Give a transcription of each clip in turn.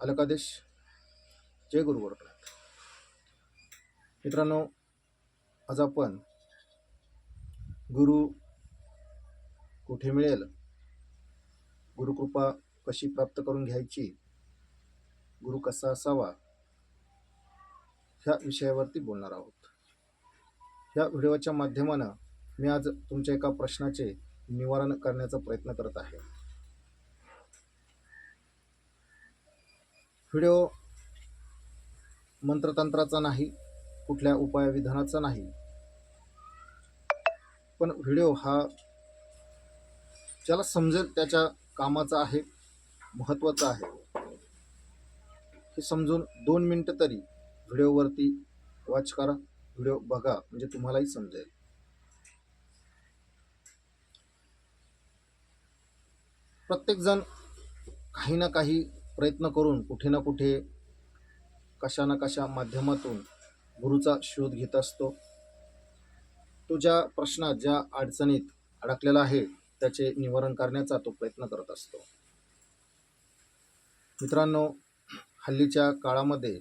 अलकादेश. जय गुरु गोरखनाथ. मित्रांनो आज आपण गुरु कुठे मिळेल? गुरुकृपा कशी प्राप्त करून घ्यायची? गुरु कसा असावा? ह्या विषयावरती बोलणार आहोत. ह्या व्हिडिओच्या माध्यमानं मी आज तुमच्या एका प्रश्नाचे निवारण करण्याचा प्रयत्न करत आहे. व्हिडिओ मंत्रतंत्राचा नाही कुठल्या उपायविधानाचा नाही. पण व्हिडिओ हा ज्याला समजेल त्याच्या कामाचा आहे महत्त्वाचा आहे. हे समजून दोन मिनटं तरी व्हिडिओवरती वॉच करा व्हिडिओ बघा म्हणजे तुम्हालाही समजेल. प्रत्येकजण काही ना काही प्रयत्न करून कुठे ना कुठे कशा ना कशा माध्यमातून गुरुचा शोध घेत असतो. तो ज्या प्रश्नात ज्या अडचणीत अडकलेला आहे त्याचे निवारण करण्याचा तो प्रयत्न करत असतो. मित्रांनो हल्लीच्या काळामध्ये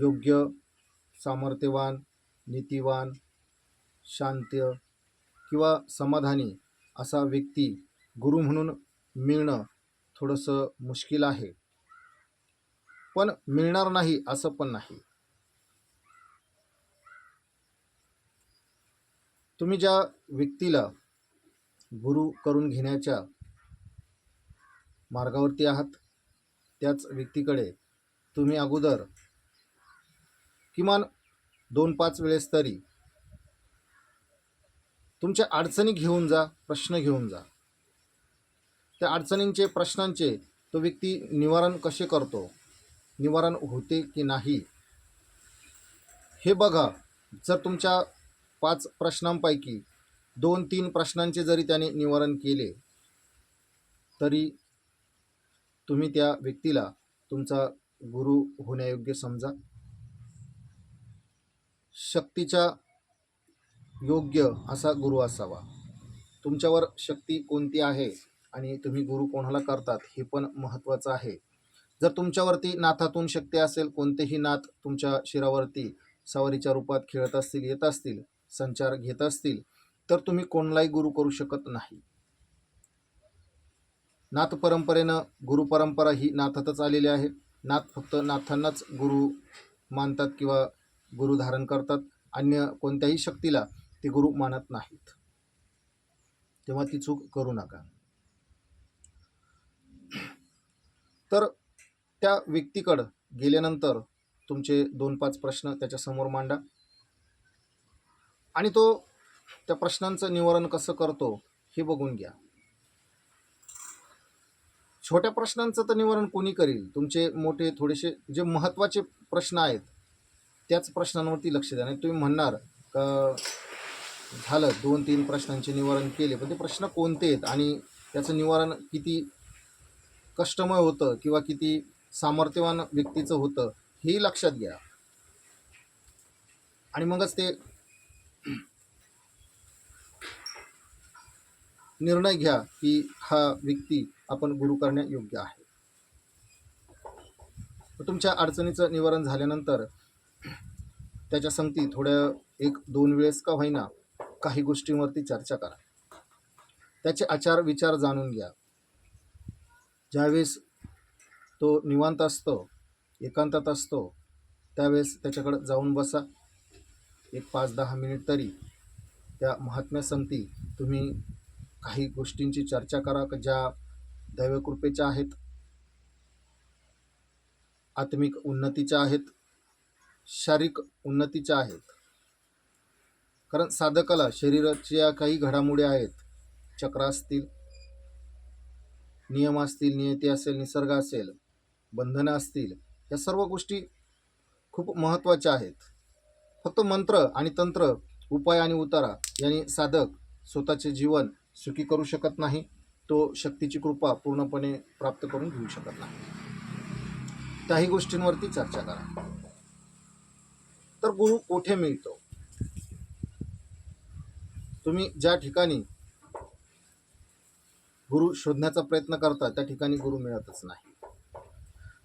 योग्य सामर्थ्यवान नीतिवान शांत किंवा समाधानी असा व्यक्ती गुरु म्हणून मिळणं थोडंसं मुश्किल आहे. पण मिळणार नाही असं पण नाही. तुम्ही ज्या व्यक्तीला गुरु करून घेण्याच्या मार्गावरती आहात त्याच व्यक्तीकडे तुम्ही अगोदर किमान दोन पाच वेळेस तरी तुमच्या अडचणी घेऊन जा प्रश्न घेऊन जा. त्या अडचणींचे प्रश्नांचे तो व्यक्ती निवारण कसे करतो? निवारण होते की नाही? हे बघा. जर तुमच्या पाच प्रश्नांपैकी दोन तीन प्रश्नांचे जरी त्याने निवारण केले तरी तुम्ही त्या व्यक्तीला तुमचा गुरु होण्यायोग्य समजा. शक्तीच्या योग्य असा गुरु असावा. तुमच्यावर शक्ती कोणती आहे? आणि तुम्ही गुरु कोणाला करतात हे पण महत्त्वाचं आहे. जर तुमच्यावरती नाथातून शक्ती असेल कोणतेही नाथ तुमच्या शिरावरती सवारीच्या रूपात खेळत असतील येत असतील संचार घेत असतील तर तुम्ही कोणालाही गुरु करू शकत नाही. नाथ परंपरेनं गुरु परंपरा ही नाथातच आलेली आहे. नाथ फक्त नाथांनाच गुरु मानतात किंवा गुरु धारण करतात. अन्य कोणत्याही शक्तीला ते गुरु मानत नाहीत. तेव्हा ती चूक करू नका. तर त्या व्यक्तीकडं गेल्यानंतर तुमचे दोन पाच प्रश्न त्याच्यासमोर मांडा. आणि तो त्या प्रश्नांचं निवारण कसं करतो हे बघून घ्या. छोट्या प्रश्नांचं तर निवारण कोणी करील? तुमचे मोठे थोडेसे जे महत्त्वाचे प्रश्न आहेत त्याच प्रश्नांवरती लक्ष द्या. नाही तुम्ही म्हणणार का झालं दोन तीन प्रश्नांचे निवारण केले पण ते प्रश्न कोणते आहेत? आणि त्याचं निवारण किती कष्टमय होतं किंवा किती सामर्थ्यवान व्यक्तीचं होतं हेही लक्षात घ्या. आणि मगच ते निर्णय घ्या की हा व्यक्ती आपण गुरु करण्यायोग्य आहे. तुमच्या अडचणीचं निवारण झाल्यानंतर त्याच्या संगती थोड्या एक दोन वेळेस का होईना काही गोष्टींवरती चर्चा करा. त्याचे आचार विचार जाणून घ्या. ज्यावेळेस तो निवांत असतो एकांतात असतो त्यावेळेस त्याच्याकडं जाऊन बसा. एक पाच दहा मिनिट तरी त्या महात्म्यासंती तुम्ही काही गोष्टींची चर्चा करा का ज्या दैवकृपेच्या आहेत आत्मिक उन्नतीच्या आहेत शारीरिक उन्नतीच्या आहेत. कारण साधकाला शरीराच्या काही घडामोडी आहेत चक्र असतील नियम असतील नियती असेल निसर्ग असेल बंधनं असतील या सर्व गोष्टी खूप महत्त्वाच्या आहेत. फक्त मंत्र आणि तंत्र उपाय आणि उतारा यांनी साधक स्वतःचे जीवन सुखी करू शकत नाही तो शक्तीची कृपा पूर्णपणे प्राप्त करून घेऊ शकत नाही. त्याही गोष्टींवरती चर्चा करा. तर गुरु कोठे मिळतो? तुम्ही ज्या ठिकाणी गुरु शोधण्याचा प्रयत्न करता त्या ठिकाणी गुरु मिळतच नाही.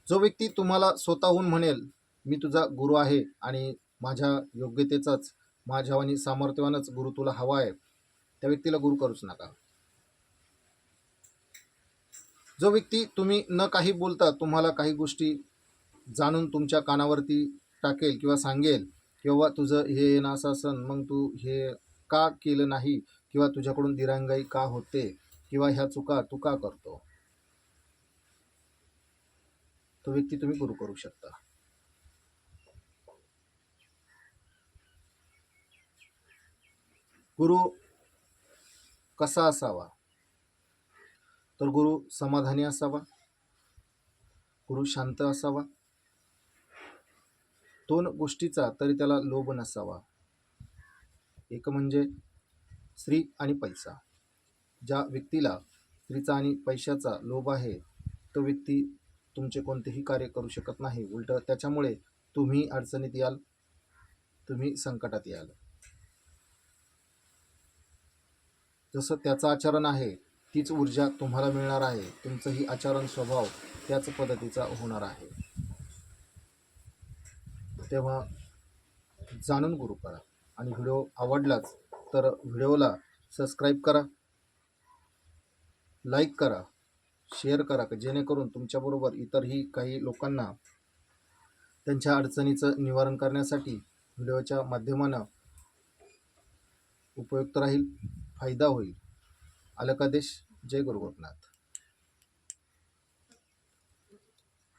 जो व्यक्ती तुम्हाला स्वतःहून म्हणेल मी तुझा गुरु आहे आणि माझ्या योग्यतेचाच माझ्यावानी सामर्थ्यवानच गुरु तुला हवा आहे त्या व्यक्तीला गुरु करूच नका. जो व्यक्ती तुम्ही न काही बोलता तुम्हाला काही गोष्टी जाणून तुमच्या कानावरती टाकेल किंवा सांगेल किंवा तुझं हे ना असं मग तू हे का केलं नाही? किंवा तुझ्याकडून दिरांगाई का होते? किंवा ह्या चुका तू का करतो? तो व्यक्ती तुम्ही गुरु करू शकता. गुरु कसा असावा? तर गुरु समाधानी असावा. गुरु शांत असावा. दोन गोष्टीचा तरी त्याला लोभ नसावा. एक म्हणजे स्त्री आणि पैसा. ज्या व्यक्तीला स्त्रीचा आणि पैशाचा लोभ आहे तो व्यक्ती तुमचे कोणतेही कार्य करू शकत नाही. उलट त्याच्यामुळे तुम्ही अडचणीत याल तुम्ही संकटात याल. जसं त्याचं आचरण आहे तीच ऊर्जा तुम्हाला मिळणार आहे. तुमचंही आचरण स्वभाव त्याच पद्धतीचा होणार आहे. तेव्हा जाणून गुरु करा. आणि व्हिडिओ आवडलाच तर व्हिडिओला सबस्क्राईब करा. लाईक करा शेअर करा का जेणेकरून तुमच्याबरोबर इतरही काही लोकांना त्यांच्या अडचणीचं निवारण करण्यासाठी व्हिडिओच्या माध्यमानं उपयुक्त राहील फायदा होईल. आलं का देश? जय गुरुगोपनाथ.